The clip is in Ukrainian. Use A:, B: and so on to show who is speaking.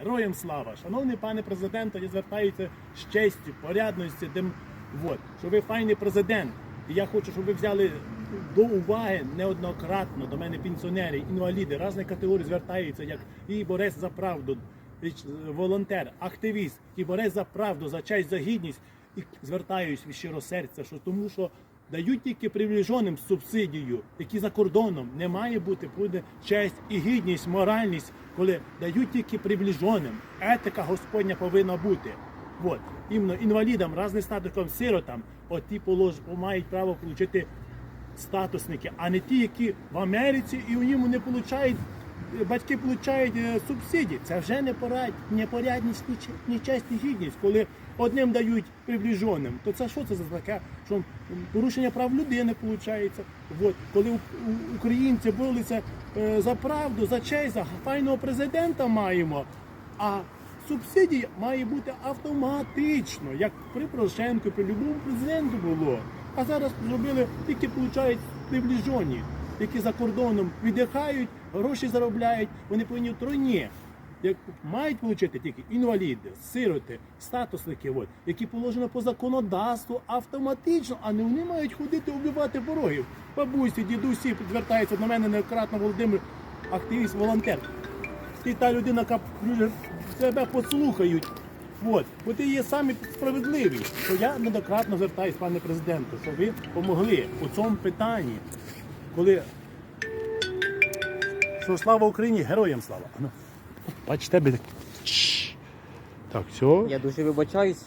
A: Героям слава! Шановний пане президенте, я звертаюся з честю, порядності, тим, от, що ви файний президент. І я хочу, щоб ви взяли до уваги неоднократно до мене пенсіонери, інваліди, різних категорій звертаються, як і борець за правду, волонтер, активіст, і борець за правду, за честь, за гідність. І звертаюсь від щиро серця, що тому що дають тільки привілейованим субсидію, які за кордоном не має бути буде честь і гідність, моральність, коли дають тільки привілейованим. Етика Господня повинна бути. От. Іменно інвалідам, разним статусом, сиротам, от ті полож, мають право отримати статусники, а не ті, які в Америці і у ньому не получають, батьки получають е, субсидії. Це вже непорядність, ні, че- ні честь, ні гідність. Коли одним дають приближеним, то це що це за таке? Що порушення прав людини виходить. От. Коли українці боролися е, за правду, за честь, за файного президента маємо. А субсидії має бути автоматично, як при Порошенку, при будь-якому президенту було. А зараз зробили тільки получають приближені, які за кордоном віддихають, гроші заробляють, вони повинні в тройні. Як мають отримати тільки інваліди, сироти, статусники, от, які положено по законодавству автоматично, а не вони мають ходити вбивати ворогів. Бабусі, дідусі звертаються до мене неоднократно Володимир, активіст, волонтер. Ти та людина, яка себе послухають. От, бо ти є самі справедливі. То я неоднократно звертаюсь, пане президенту, щоб ви допомогли у цьому питанні, коли що слава Україні, героям слава. Бачите, так. Так, все.
B: Я дуже вибачаюсь.